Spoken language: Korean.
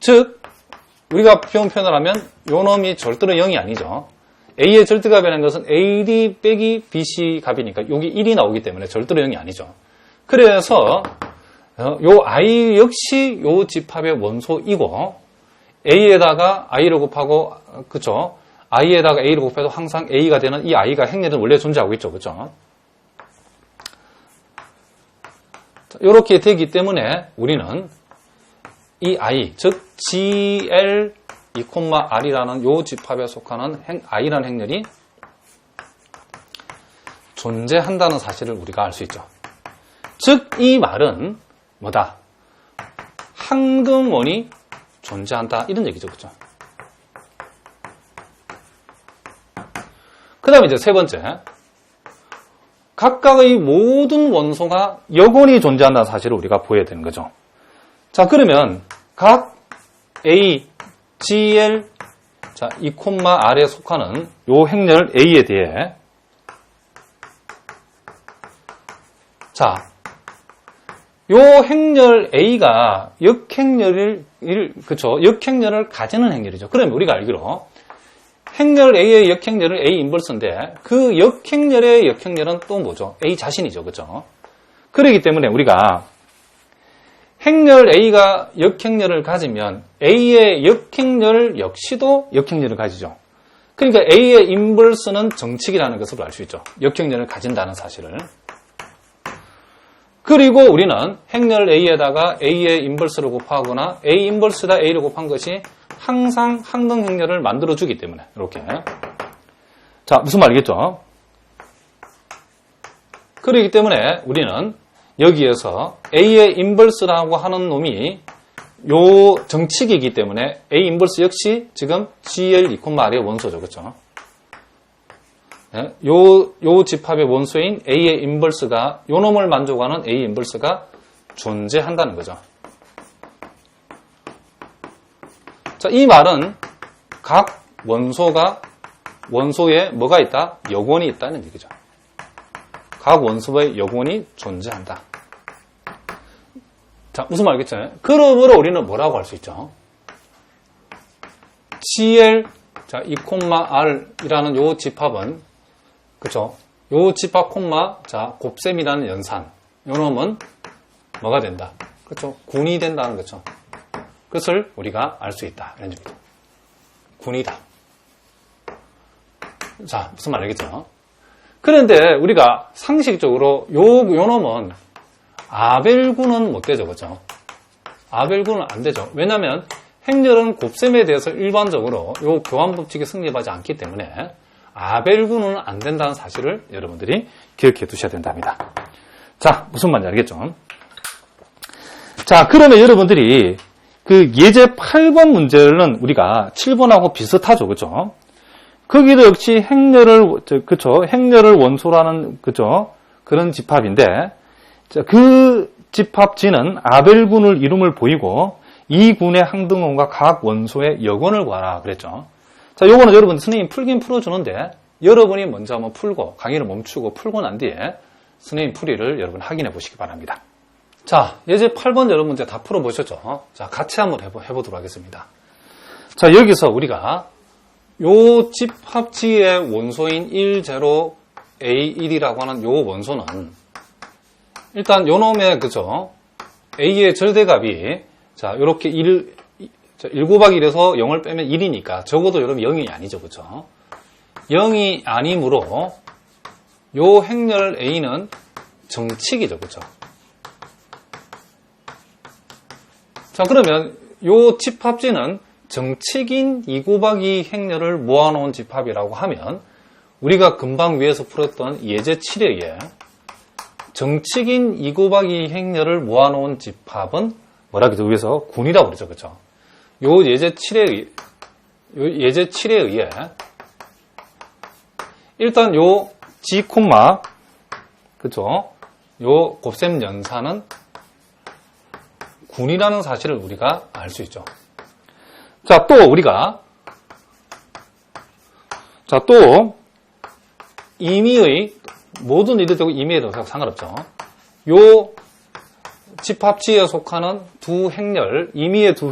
즉, 우리가 표현 표현을 하면 요 놈이 절대로 0이 아니죠. A의 절대값이라는 것은 AD 빼기 BC 값이니까 여기 1이 나오기 때문에 절대로 0이 아니죠. 그래서 어, 요 I 역시 요 집합의 원소이고 A에다가 I를 곱하고 어, 그쵸? I에다가 A를 곱해도 항상 A가 되는 이 I가 행렬은 원래 존재하고 있죠. 그죠? 이렇게 되기 때문에 우리는 이 I, 즉 GL 2,R이라는 요 집합에 속하는 행, I라는 행렬이 존재한다는 사실을 우리가 알 수 있죠. 즉, 이 말은 뭐다? 항등원이 존재한다. 이런 얘기죠. 그죠? 그 다음에 이제 세 번째. 각각의 모든 원소가 여건이 존재한다는 사실을 우리가 보여야 되는 거죠. 자, 그러면 각 A, GL, 자, 2,R에 속하는 요 행렬 A에 대해 자, 요 행렬 A가 역행렬을 일- 그쵸 역행렬을 가지는 행렬이죠. 그러면 우리가 알기로 행렬 A의 역행렬은 A 인버스인데 그 역행렬의 역행렬은 또 뭐죠? A 자신이죠. 그죠? 그렇기 때문에 우리가 행렬 A가 역행렬을 가지면 A의 역행렬 역시도 역행렬을 가지죠. 그러니까 A의 인버스는 정칙이라는 것으로 알 수 있죠. 역행렬을 가진다는 사실을. 그리고 우리는 행렬 A에다가 A의 인버스를 곱하거나 A 인버스다 A를 곱한 것이 항상 항등 행렬을 만들어주기 때문에 이렇게 자 무슨 말이겠죠? 그렇기 때문에 우리는 여기에서 A의 인버스라고 하는 놈이 요 정칙이기 때문에 A 인버스 역시 지금 GL 2,R의 원소죠. 그렇죠? 예, 요, 요 집합의 원소인 A의 인버스가 요 놈을 만족하는 A 인버스가 존재한다는 거죠. 자, 이 말은 각 원소가 원소에 뭐가 있다? 여권이 있다는 얘기죠. 각 원소의 여권이 존재한다. 자, 무슨 말겠죠? 그러므로 우리는 뭐라고 할 수 있죠? GL, 자, 2,R이라는 요 집합은, 그쵸? 요 집합 콤마, 자, 곱셈이라는 연산. 요 놈은 뭐가 된다? 그쵸? 군이 된다는 거죠. 그것을 우리가 알 수 있다. 이런 얘기죠. 군이다. 자, 무슨 말 알겠죠? 그런데 우리가 상식적으로 요, 요 놈은 아벨군은 못 되죠. 그죠? 아벨군은 안 되죠. 왜냐면 행렬은 곱셈에 대해서 일반적으로 요 교환 법칙이 성립하지 않기 때문에 아벨군은 안 된다는 사실을 여러분들이 기억해 두셔야 된답니다. 자, 무슨 말인지 알겠죠? 자, 그러면 여러분들이 그 예제 8번 문제는 우리가 7번하고 비슷하죠. 그죠? 거기도 역시 행렬을, 저, 그쵸. 행렬을 원소라는, 그죠. 그런 집합인데, 자, 그 집합지는 아벨군을 이름을 보이고, 이 군의 항등원과 각 원소의 여건을 구하라. 그랬죠. 자, 요거는 여러분, 선생님 풀긴 풀어주는데, 여러분이 먼저 한번 풀고, 강의를 멈추고 풀고 난 뒤에, 선생님 풀이를 여러분 확인해 보시기 바랍니다. 자, 예제 8번 여러분 문제 다 풀어보셨죠? 자, 같이 한번 해보, 해보도록 하겠습니다. 자, 여기서 우리가 요 집합지의 원소인 1, 0, A1이라고 하는 요 원소는 일단 요 놈의 그죠? A의 절대값이 자, 요렇게 1, 1 곱하기 1에서 0을 빼면 1이니까 적어도 여러분 0이 아니죠. 그죠? 0이 아니므로 요 행렬 A는 정칙이죠. 그죠? 자, 그러면 요 집합지는 정칙인 2 곱하기 행렬을 모아놓은 집합이라고 하면 우리가 금방 위에서 풀었던 예제 7회에 2 곱하기 행렬을 모아놓은 집합은 뭐라 그러죠? 위에서 군이라고 그러죠. 그죠? 요 예제 7회, 요 예제 7에 의해 일단 요 G 콤마 그죠? 요 곱셈 연산은 군이라는 사실을 우리가 알 수 있죠. 자, 또 우리가 자, 또 임의의 모든 일이 되고 임의에도 상관없죠. 요 집합지에 속하는 두 행렬, 임의의 두